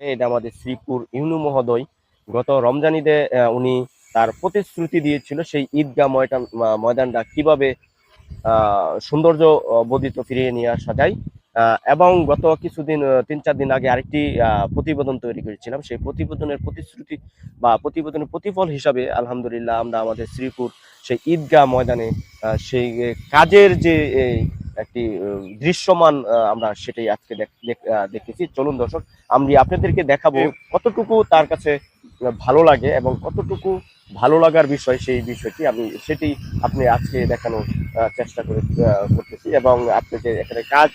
এটা আমাদের শ্রীপুর ইউনু মহোদয়। গত রমজান ঈদে উনি তার প্রতিশ্রুতি দিয়েছিল সেই ঈদগাহ ময়দান ময়দানটা কীভাবে সৌন্দর্য বর্ধিত ফিরিয়ে নিয়ে আসা যায়। এবং গত কিছুদিন তিন চার দিন আগে আরেকটি প্রতিবেদন তৈরি করেছিলাম। সেই প্রতিবেদনের প্রতিশ্রুতি বা প্রতিবেদনের প্রতিফল হিসাবে, আলহামদুলিল্লাহ, আমরা আমাদের শ্রীপুর সেই ঈদগাহ ময়দানে সেই কাজের যে একটি দৃশ্যমান আমরা সেটাই আজকে দেখ- দেখ- দেখতেছি চলুন দর্শক আমি আপনাদেরকে দেখাবো কতটুকু তার কাছে ভালো লাগে এবং কতটুকু ভালো লাগার বিষয় সেই বিষয়টি আমি সেটি আপনি আজকে দেখানোর চেষ্টা করে করতেছি এবং আপনি যে এখানে কাজ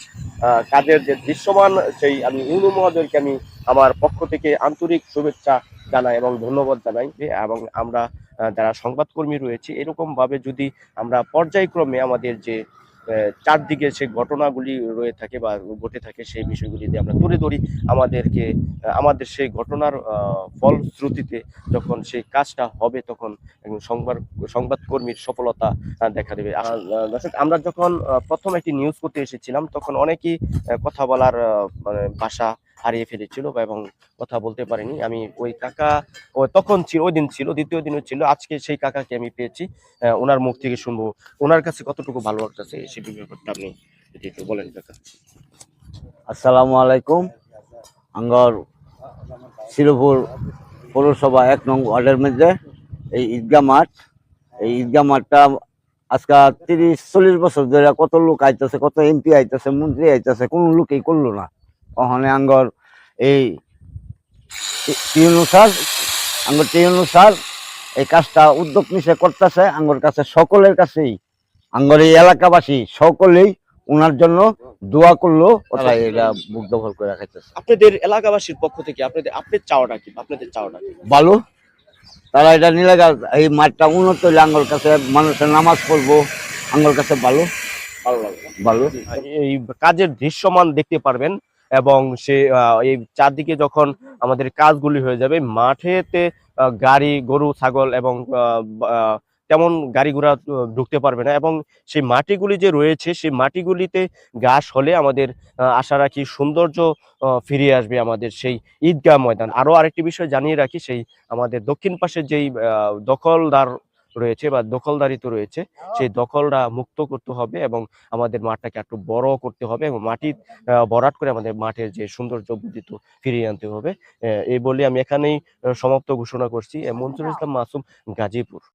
কাজের যে দৃশ্যমান সেই আমি ইউনু মহোদয়কে আমি আমার পক্ষ থেকে আন্তরিক শুভেচ্ছা জানাই এবং ধন্যবাদ জানাই যে এবং আমরা যারা সংবাদকর্মী রয়েছে এরকম ভাবে যদি আমরা পর্যায়ক্রমে আমাদের যে চারদিকে সেই ঘটনাগুলি রয়ে থাকে বা ঘটে থাকে সেই বিষয়গুলি দিয়ে আমরা তুলে ধরি আমাদেরকে আমাদের সেই ঘটনার ফলশ্রুতিতে যখন সেই কাজটা হবে তখন সংবাদ, সংবাদকর্মীর সফলতা দেখা দেবে। দর্শক, আমরা যখন প্রথম একটি নিউজ করতে এসেছিলাম তখন অনেকেই কথা বলার মানে ভাষা হারিয়ে ফেলেছিল এবং কথা বলতে পারিনি। আমি ওই কাকা তখন ছিল, ওই দিন ছিল, দ্বিতীয় দিনও ছিল, আজকে সেই কাকাকে আমি পেয়েছি। ওনার মুখ থেকে শুনব। ওনার কাছে কতটুকু ভালো লাগতেছে সেই ব্যাপারটা আপনি যদি একটু বলেন কাকা। আসসালামু আলাইকুম। আঙ্গর শিরপুর পৌরসভা এক নং ওয়ার্ডের মধ্যে, এই ঈদগাহ মাঠ। এই ঈদগাহ মাঠটা আজকে তিরিশ, চল্লিশ বছর ধরে কত লোক আইতেছে, কত এমপি আইতেছে, মন্ত্রী আইতেছে, কোনো লোকেই করল না। ওখানে আঙ্গর এই টিউনু স্যার আঙ্গর টিউনু স্যার এই কাজটা উদ্যোগ নিষে করতেছে আঙ্গর কাছে সকলের কাছেই। আঙ্গর এই এলাকাবাসী সকলেই ওনার জন্য দোয়া করল এটা বুক দখল করে রাখাইতেছে। আপনাদের এলাকাবাসীর পক্ষ থেকে আপনাদের আপনাদের চাওয়াটা কি? আপনাদের চাওয়াটা কি? ভালো। তারা এটা নিলে এই মাঠটা উন্নত হইলে আঙ্গর কাছে মানুষের নামাজ পড়ব আঙ্গর কাছে ভালো। ভালো ভালো। এই কাজের দৃশ্যমান দেখতে পারবেন। এবং সে এই চারদিকে যখন আমাদের কাজগুলি হয়ে যাবে, মাঠেতে গাড়ি, গরু, ছাগল এবং তেমন গাড়ি ঘোড়া ঢুকতে পারবে না এবং সেই মাটিগুলি যে রয়েছে, সেই মাটিগুলিতে ঘাস হলে আমাদের আশা রাখি সৌন্দর্য ফিরিয়ে আসবে আমাদের সেই ঈদগাহ ময়দান। আরও আরেকটি বিষয় জানিয়ে রাখি, সেই আমাদের দক্ষিণ পাশে যেই দখলদার রয়েছে বা দখলদারিত্ব রয়েছে সেই দখলটা মুক্ত করতে হবে এবং আমাদের মাঠটাকে একটু বড় করতে হবে এবং মাটি বরাট করে আমাদের মাঠের যে সৌন্দর্য বর্ধিত ফিরিয়ে আনতে হবে। এই বলে আমি এখানেই সমাপ্ত ঘোষণা করছি। মনসুর ইসলাম মাসুম গাজীপুর।